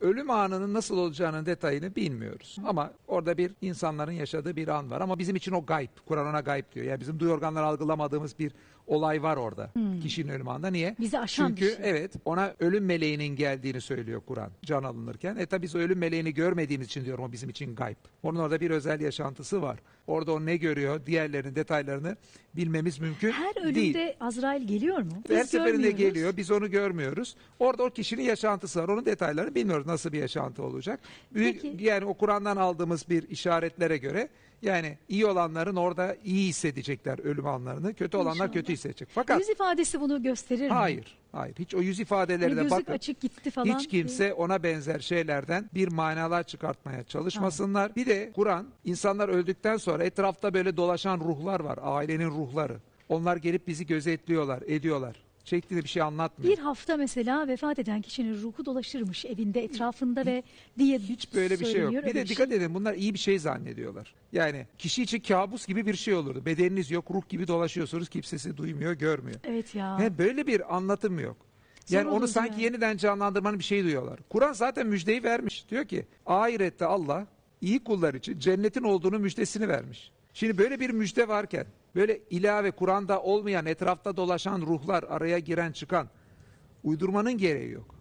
ölüm anının nasıl olacağının detayını bilmiyoruz. Ama orada bir insanların yaşadığı bir an var. Ama bizim için o gayb. Kur'an ona gayb diyor. Yani bizim duyu organları algılamadığımız bir olay var orada. Kişinin ölüm anında. Niye? Bizi aşan Çünkü bir şey. evet ona ölüm meleğinin geldiğini söylüyor Kur'an can alınırken. E tabi biz o ölüm meleğini görmediğimiz için diyorum o bizim için gayb. Onun orada bir özel yaşantısı var. Orada o ne görüyor diğerlerinin detaylarını bilmemiz mümkün Her ölümde değil. Azrail geliyor mu? Her Biz seferinde görmüyoruz. geliyor. Biz onu görmüyoruz. Orada o kişinin yaşantısı var. Onun detaylarını bilmiyoruz. Nasıl bir yaşantı olacak. Peki. yani o Kur'an'dan aldığımız bir işaretlere göre yani iyi olanların orada iyi hissedecekler ölüm anlarını. Kötü olanlar İnşallah. kötü hissedecek. Fakat Yüz ifadesi bunu gösterir mi? hayır. Hayır. Hiç o yüz ifadeleri Hani bakın. açık gitti falan. Hiç kimse ona benzer şeylerden bir manalar çıkartmaya çalışmasınlar. Bir de Kur'an insanlar öldükten sonra etrafta böyle dolaşan ruhlar var. Ailenin ruhları. Onlar gelip bizi gözetliyorlar, ediyorlar. Şeklinde bir şey anlatmıyor. Bir hafta mesela vefat eden kişinin ruhu dolaşırmış evinde, etrafında ve diye Hiç böyle bir şey yok. söyleniyor. Bir Öyle de dikkat edin bunlar iyi bir şey zannediyorlar. Yani kişi için kabus gibi bir şey olurdu. Bedeniniz yok, ruh gibi dolaşıyorsunuz. Kimsesi duymuyor, görmüyor. Evet ya. He, böyle bir anlatım yok. Yani Zor onu olurdu sanki yani. yeniden canlandırmanın bir şeyi duyuyorlar. Kur'an zaten müjdeyi vermiş. Diyor ki ahirette Allah iyi kullar için cennetin olduğunu müjdesini vermiş. Şimdi böyle bir müjde varken böyle ilave Kur'an'da olmayan etrafta dolaşan ruhlar araya giren çıkan uydurmanın gereği yok.